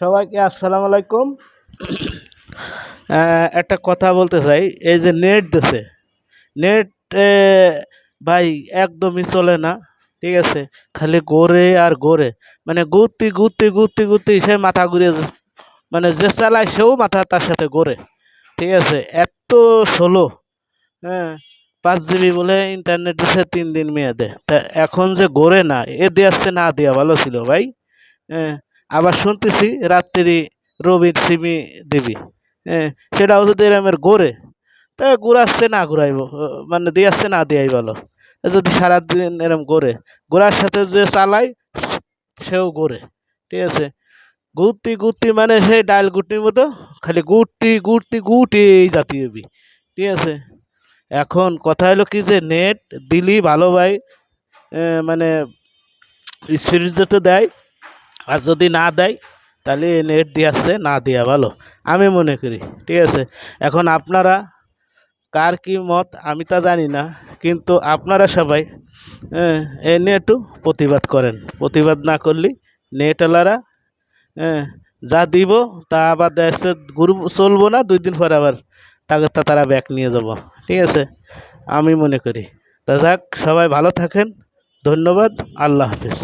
সবাইকে আসসালামু আলাইকুম। একটা কথা বলতে চাই, এই যে নেট দিছে, নেট ভাই একদমই চলে না, ঠিক আছে? খালি ঘোরে আর ঘোরে মানে ঘুরতে ঘুরতে ঘুরতে ঘুরতে সে মাথা ঘুরে মানে যে চালায় সেও মাথা তার সাথে ঘোরে ঠিক আছে? এত স্লো হ্যাঁ? পাঁচ জিবি বলে ইন্টারনেট দিছে, তিন দিন মেয়াদে। তা এখন যে ঘোরে না, এ দেওয়াচ্ছে না দেওয়া ভালো ছিল ভাই হ্যাঁ? আবার শুনতেছি রাত্রি রবির সিমি দিবি। হ্যাঁ সেটাও যদি এরমের গোরে তা ঘুরাচ্ছে না ঘুরাইব মানে দিয়াচ্ছে না দেয়াই ভালো। যদি সারাদিন এরম ঘোরে ঘোরার সাথে যে চালায় সেও ঘোরে ঠিক আছে? ঘুরতি ঘুরতি মানে সেই ডাল গুটির মতো, খালি ঘুরতি ঘুরতি ঘুরতেই জাতীয় হবি ঠিক আছে? এখন কথা হলো কি যে নেট দিলি ভালো ভাই মানে সিরিজ যেতে দেয় আর যদি না দেয়, তাহলে নেট দিয়াচ্ছে না দেওয়া ভালো? আমি মনে করি, ঠিক আছে? এখন আপনারা কার কি মত, আমি তা জানি না, কিন্তু আপনারা সবাই এ নিয়ে একটু প্রতিবাদ করেন। প্রতিবাদ না করলে নেটওয়ালারা হ্যাঁ যা দিব তা আবার দেশে গুরু চলবো না, দুই দিন পর আবার তাকে তা তারা ব্যাক নিয়ে যাব, ঠিক আছে? আমি মনে করি। তা যাক, সবাই ভালো থাকেন। ধন্যবাদ। আল্লাহ হাফিজ।